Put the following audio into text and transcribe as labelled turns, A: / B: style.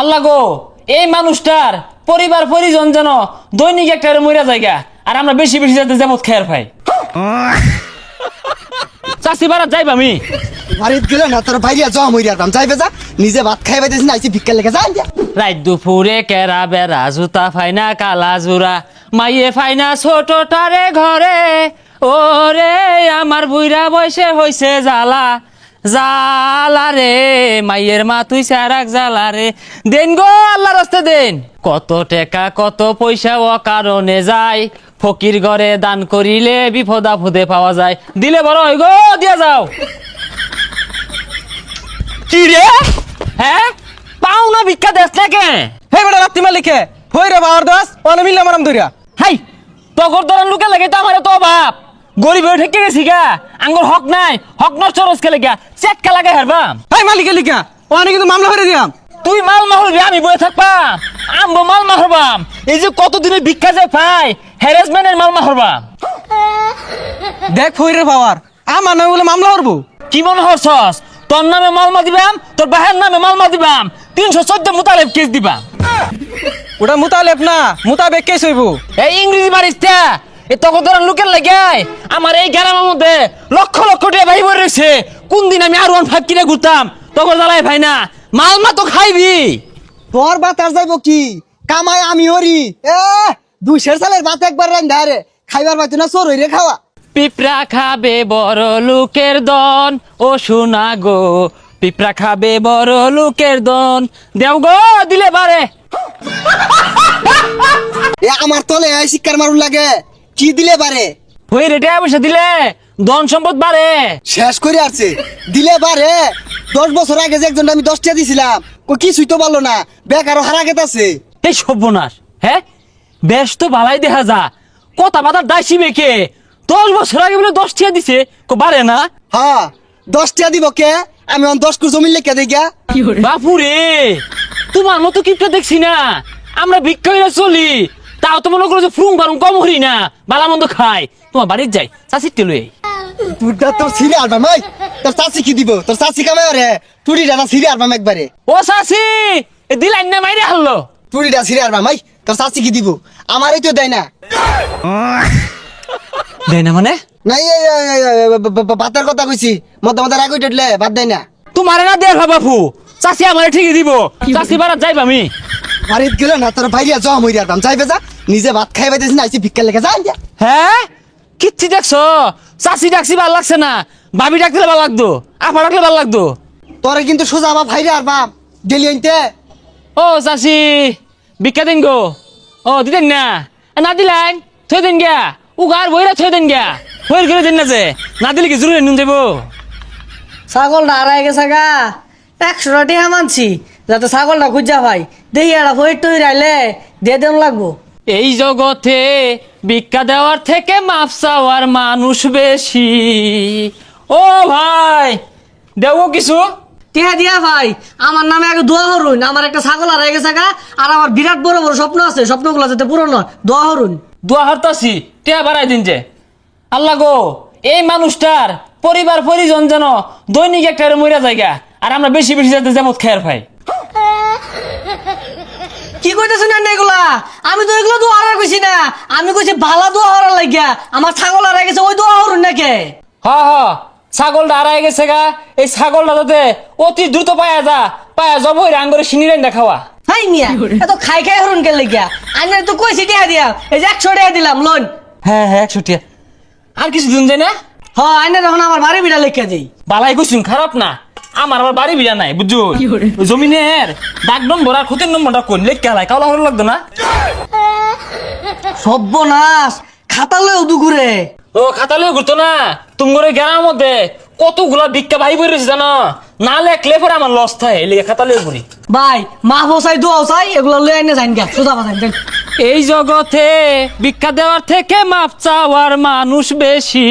A: আল্লাহ গো এই মানুষটার পরিবার পরিজন যেন দৈনিক একটা মরিয়া জায়গা আর আমরা বেশি বেশি যাতে যেমন খেয়ার পাই। চাষি বাড়া যাইব আমি।
B: বাড়িত গেলে না তোর বাইরিয়া জমা মরিয়া দাম যাইবে যা নিজে ভাত খাই পাইতেছি না আইসি ভিক্ষা লেগে যা যা।
A: রাত দুপুরে কেরা বেড়া জুতা ফাইনা কালা জুরা। মাইয়ে ফাইনা ছোট টারে ঘরে ওরে আমার বুইরা বয়সে হইছে জ্বালা। জালা রে মাইয়ের মা তুই সারাক জ্বালা রে দেন গো আল্লাহ রাস্তে দেন। কত টাকা, কত পয়সা ও কারণে যায়। ফকির ঘরে দান করিলে বিপদ আপদে পাওয়া যায়। দিলে বড় হয় গো, দিয়া যাও। কি রে? হ্যাঁ? পাও না ভিক্ষা দেশ নাকে
C: হে বেটা রাত্রি মালিকে, হই রে বাবার দাস অনে মিললাম আরাম ধরিয়া
A: হাই, তগর দরান লুকে লাগে তো আমার তো বাপ গরিব হয়ে ঠেকে গেছি গা। আঙ্গুর হক নাই হক নষ্ট রস খেলে গা চেক কে লাগে হারবাম
C: হাই মালিকে লিখা অনে কিন্তু মামলা করে দিয়াম
A: তুই মাল মাহরবি আমি বয়ে থাকবাম আমবো মাল মাহরবাম এই যে কতদিনে ভিক্ষা যে পাই হ্যারাসমেন্টের মাল মাহরবাম
C: দেখ হই রে বাবার আমার নামে বলে মামলা করব।
A: কি মনে হরছস তোর নামে মালমা দিবাম তোর বাহের নামে মালমা দিবাম। তিনশো চোদ্দ মোতালেব কেস দিবাম
C: ওটা মুতালেব না মুতাবেক কেস হইব।
A: এই ইংরেজি মারিস্তা এ তখন তোরা লোকের লাগে আমার এই গ্রামের মধ্যে লক্ষ লক্ষ টাকা ভাই বই রয়েছে। কোন দিন আমি আর ওয়ান ফাইভ কিনে ঘুরতাম তখন জ্বালাই ভাই না মাল মা তো খাইবি।
B: তোর ভাত আর যাইব কি? কামাই আমি হরি। এ দুইশের সালের ভাত একবার রান্ধা রে। খাইবার পাইতো না চোর হইরে খাওয়া।
A: পিঁপড়া খাবে বড় লোকের দন। ও শোনা গো পিঁপড়া খাবে বড় লোকের দন। দেও গো দিলে পারে।
B: এ আমার তলে এই শিক্ষার মারুন লাগে। কি দিলে পারে?
A: হই রেটে পয়সা দিলে ধন সম্পদ বাড়ে।
B: শেষ করে আসছে। দিলে পারে। দশ বছর আগে যে একজন আমি দশটা দিছিলাম কো কিছুই তো পারল না। বেকারও হারা গেতাছে
A: এই সর্বনাশ হ্যাঁ? বেশ তো ভালাই দেখা যা। কথা বাতা দাইছি বেকে দশ বছর আগে বলে দশ টিয়া দিছে কো বাড়ে না?
B: হ্যাঁ দশটা দিব কে? আমি অন দশ কুর জমি লেখা গা
A: বাপুরে তোমার মতো কিপটা দেখছি না। আমরা ভিক্ষা চলি। তাও তো মনে করো যে ফ্রুং বারুং কম হরি না বালা মন্দ খাই তোমার বাড়ির যাই চাষির টেলো
B: তুইটা তোর সিরে আলবাম এই তোর চাচি কি দিব? তোর চাচি কামে রে টুরিটা না সিরে আলবাম একবারে।
A: ও চাষি এ দিলাইন না মাইরে হারলো।
B: টুরিটা সিরে আলবাম এই তোর চাচি কি দিব? আমারই তো দেয় না।
A: দেয় না মানে?
B: নাই এই, এই, এই, এই, ভাতের কথা কইছি। মধ্যে মধ্যে রাগ উঠলে ভাত দেয় না।
A: তোমারে না দেখ বাপু চাষি আমার ঠিকই দিব। চাষি বাড়া যাইব আমি।
B: বাড়িত গেলে না তোর বাইরিয়া জমা দাম। যাইবে যা। নিজে ভাত খাই পাইতেছি না আইসি ভিক্ষা লেগে। যা যা।
A: হ্যাঁ? কিচ্ছি দেখছ? চাষি ডাকছি ভালো লাগছে না। বাবি ডাকলে ভালো লাগতো আপা ডাকলে ভালো লাগতো।
B: তোরে কিন্তু সোজা বাপ ভাইরে আর বাপ গেলি আনতে
A: ও চাষি ভিক্ষা দিন গো। ও দিতেন না? না দিলেন থই দেন গিয়া। উগার বইরা থই দেন গিয়া। বইর করে দেন না যে। না দিলে কি জরুরি নুন যাব
D: ছাগলটা হারাই গেছে গা। একশোটা টিহা মানছি যাতে ছাগলটা খুঁজা ভাই দেখি একটা ভৈর টই রাইলে দিয়ে দেন লাগবো।
A: এই জগতে ভিক্ষা দেওয়ার থেকে মাপ চাওয়ার মানুষ বেশি। ও ভাই দেব কিছু?
D: টিহা দিয়া ভাই? আমার নামে আগে দোয়া হরুন আমার একটা ছাগল হারাই গেছে গা আর আমার বিরাট বড় বড় স্বপ্ন আছে। স্বপ্নগুলো যাতে পূরণ হয়। দোয়া হরুন
A: দোয়া হরতাছি টিয়া বাড়াই দিন যে। আল্লাহ গো এই মানুষটার পরিবার পরিজন যেন দৈনিক একটা মরিয়া জায়গা আর আমরা বেশি বেশি যাতে যেমন খেয়ার পাই।
D: কি কইতেছেন না এগুলা? আমি তো এগুলো দোয়া হারা কইছি না। আমি কইছি ভালা দোয়া হরার লাগিয়া আমার ছাগল হারাই গেছে ওই দোয়া হরুন নাকি?
A: হ হ ছাগলটা হারাই গেছে গা। এই ছাগলটা যাতে অতি দ্রুত পায়া যা পায়া যাব ওই রাঙ্গরে সিনিরেন দেখাওয়া
D: হাই মিয়া এত খাই খাই হরুন কে লাগিয়া? আমি তো কইছি টিহা দিয়া এই যে একশো টাকা দিলাম লোন।
A: হ্যাঁ হ্যাঁ একশো টিয়া। আর কিছু দিন যায় না?
D: হ আইনে তখন আমার বাড়ি বিড়া লেখা দিই।
A: বালাই কইছুন খারাপ না? আমার আবার বাড়ি বিয়া নাই বুঝছ? জমিনের ডাক নম্বর আর ক্ষতির নম্বরটা কোন লেখ কেলাই কাউলা হলো লাগতো না?
D: সর্বনাশ! খাতা লয়ে উদুগুরে
A: ও খাতালে ঘুরতো না? তোমার ওই গ্রামের মধ্যে কতগুলা ভিক্ষা ভাই বই রয়েছে জানো? না লেখলে পরে আমার লস থাকে লিখে খাতালে ঘুরি।
D: ভাই মা বসাই দোয়াও চাই এগুলো লয়ে আইনে যাইন গা। সোজা বাজাই দেন
A: এই জগতে ভিক্ষা দেওয়ার থেকে মাপ চাওয়ার মানুষ বেশি।